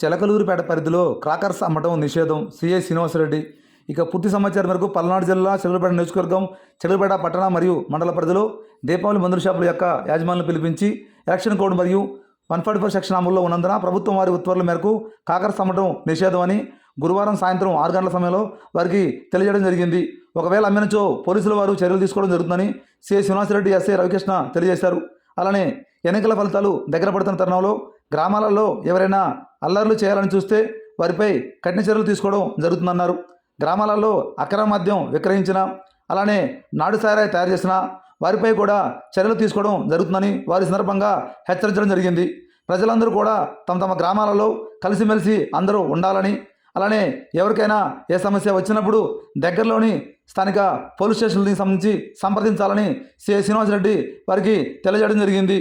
చిలకలూరుపేట పరిధిలో క్రాకర్స్ అమ్మటం నిషేధం సిఐ శ్రీనివాసరెడ్డి. ఇక పూర్తి సమాచారం మేరకు పల్నాడు జిల్లా చిలకలపేట నియోజకవర్గం చిలకలపేట పట్టణ మరియు మండల పరిధిలో దీపావళి మందుల షాపుల యొక్క యాజమాన్యం పిలిపించి ఎలక్షన్ కోడ్ మరియు వన్ ఫార్టీ ఫోర్ సెక్షన్ అమల్లో ఉన్నందున ప్రభుత్వం వారి ఉత్తర్వుల మేరకు కాకరస్ అమ్మటం నిషేధం అని గురువారం సాయంత్రం ఆరు గంటల సమయంలో వారికి తెలియజేయడం జరిగింది. ఒకవేళ అమ్మినచో పోలీసుల వారు చర్యలు తీసుకోవడం జరుగుతుందని సిఐ శ్రీనివాసరెడ్డి ఎస్ఐ రవికృష్ణ తెలియజేశారు. అలానే ఎన్నికల ఫలితాలు దగ్గర పడుతున్న తరుణంలో గ్రామాలలో ఎవరైనా అల్లర్లు చేయాలని చూస్తే వారిపై కఠిన చర్యలు తీసుకోవడం జరుగుతుందన్నారు. గ్రామాలలో అక్రమ మద్యం విక్రయించిన అలానే నాడు సారాయి తయారు చేసిన వారిపై కూడా చర్యలు తీసుకోవడం జరుగుతుందని వారి సందర్భంగా హెచ్చరించడం జరిగింది. ప్రజలందరూ కూడా తమ తమ గ్రామాలలో కలిసిమెలిసి అందరూ ఉండాలని అలానే ఎవరికైనా ఏ సమస్య వచ్చినప్పుడు దగ్గరలోని స్థానిక పోలీస్ స్టేషన్కి సంబంధించి సంప్రదించాలని సిఐ శ్రీనివాసరెడ్డి వారికి తెలియజేయడం జరిగింది.